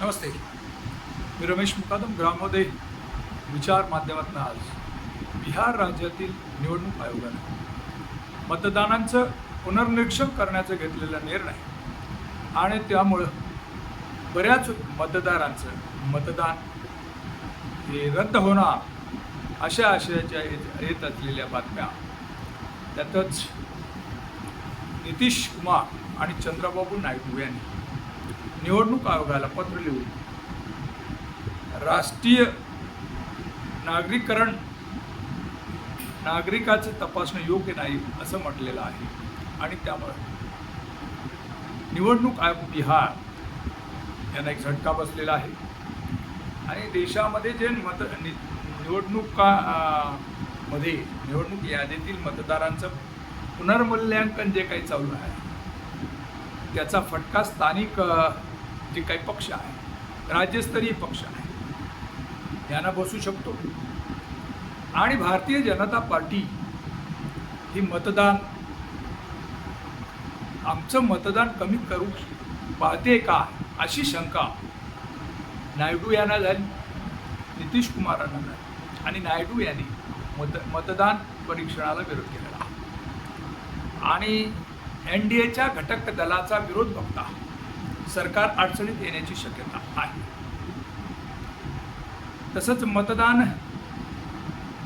नमस्ते. मी रमेश मुकादम ग्रामोदय विचार माध्यमातून आज बिहार राज्यातील निवडणूक आयोगाने मतदानांचं पुनर्निरीक्षण करण्याचा घेतलेला निर्णय आणि त्यामुळं बऱ्याच मतदारांचं मतदान हे रद्द होणार अशा आशयाच्या येत येत असलेल्या बातम्या. त्यातच नितीश कुमार आणि चंद्रबाबू नायडू यांनी निवडणूक आयोगाला पत्र लिहून राष्ट्रीय नागरीकरण नागरिकाचं तपासणं योग्य नाही असं म्हटलेलं आहे. आणि त्यामुळे निवडणूक आयोग बिहार यांना एक झटका बसलेला आहे. आणि देशामध्ये जे मत नि निवडणुका मध्ये निवडणूक यादीतील मतदारांचं पुनर्मूल्यांकन जे काही चालू आहे त्याचा फटका स्थानिक जे काही पक्ष आहे राज्यस्तरीय पक्ष आहे यांना बसू शकतो. आणि भारतीय जनता पार्टी ही मतदान आमचं मतदान कमी करू पाहते का अशी शंका नायडू यांना झाली नितीश कुमारांना झाली. आणि नायडू यांनी मत मतदान परीक्षणाला विरोध केलेला आणि एन डी एच्या घटक दलाचा विरोध बघता सरकार अडचणीत येण्याची शक्यता आहे. तसंच मतदान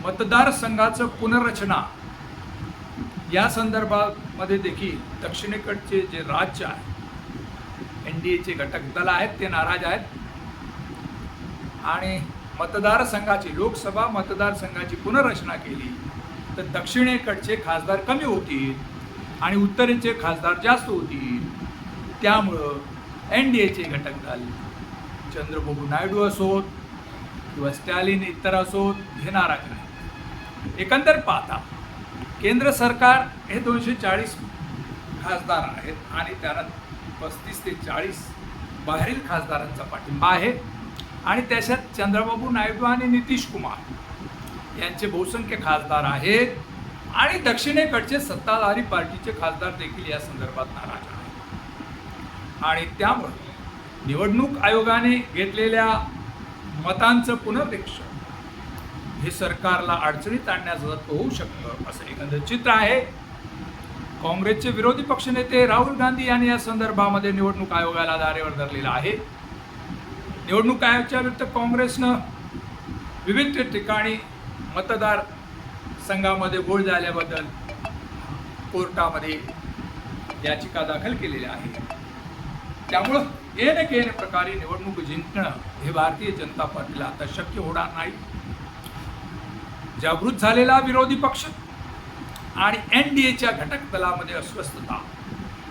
मतदारसंघाचं पुनर्रचना या संदर्भामध्ये देखील दक्षिणेकडचे जे राज्य आहे एन डी एचे घटक दल आहेत ते नाराज आहेत. आणि मतदारसंघाची लोकसभा मतदारसंघाची पुनर्रचना केली तर दक्षिणेकडचे खासदार कमी होतील आणि उत्तरेचे खासदार जास्त होतील. त्यामुळं एन डी एचे घटक झाले. चंद्रबाबू नायडू असोत किंवा स्टॅलिन इतर असोत हे नाराज नाही एकंदर पाहता केंद्र सरकार हे दोनशे चाळीस खासदार आहेत आणि त्यांना पस्तीस ते चाळीस बाहेरील खासदारांचा पाठिंबा आहे. आणि त्याच्यात चंद्रबाबू नायडू आणि नितीश कुमार यांचे बहुसंख्य खासदार आहेत. आणि दक्षिणेकडचे सत्ताधारी पार्टीचे खासदार देखील या संदर्भात नाराज आहेत. आणि त्यामुळं निवडणूक आयोगाने घेतलेल्या मतांचं पुनर्निरीक्षण हे सरकारला अडचणीत आणण्याचं होऊ शकतं असं एकंदर चित्र आहे. काँग्रेसचे विरोधी पक्षनेते राहुल गांधी यांनी या संदर्भामध्ये निवडणूक आयोगाला धारेवर धरलेला आहे. निवडणूक आयोगाच्या विरुद्ध काँग्रेसनं विविध ठिकाणी मतदार संघामध्ये गोळ झाल्याबद्दल कोर्टामध्ये याचिका दाखल केलेल्या आहे त्यामुळं येणे केने प्रकारे निवडणूक जिंकणं हे भारतीय जनता पार्टीला आता शक्य होणार नाही. जागृत झालेला विरोधी पक्ष आणि एन डी एच्या घटक दलामध्ये अस्वस्थता.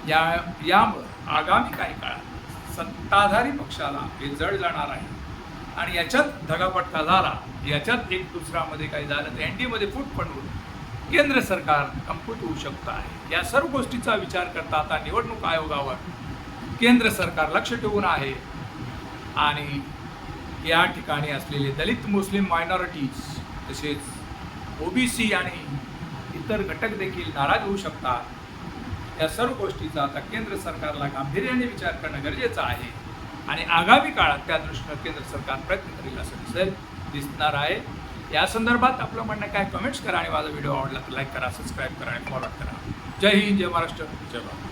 या यामुळं आगामी काही काळात सत्ताधारी पक्षाला हे जड जाणार आहे. आणि याच्यात धगापटका झाला याच्यात एक दुसरामध्ये काही झालं तर एन डी एमध्ये फूट पडून केंद्र सरकार कमकुत होऊ शकतं आहे. या सर्व गोष्टीचा विचार करता आता निवडणूक आयोगावर केंद्र सरकार लक्ष ठेवून आहे. आणि या ठिकाणी असलेले दलित मुस्लिम मायनॉरिटीज तसेच ओबीसी आणि इतर घटक देखील नाराज होऊ शकतात. या सर्व गोष्टीचा आता केंद्र सरकारला गांभीर्याने विचार करणं गरजेचं आहे. आणि आगामी काळात त्या दृष्टीनं केंद्र सरकार प्रयत्न करेल असं दिसेल दिसणार आहे. या संदर्भात आपलं म्हणणं काय? कमेंट्स करा आणि माझा व्हिडिओ आवडला तर लाईक करा सबस्क्राईब करा आणि फॉलो करा. जय हिंद जय महाराष्ट्र जय भारत.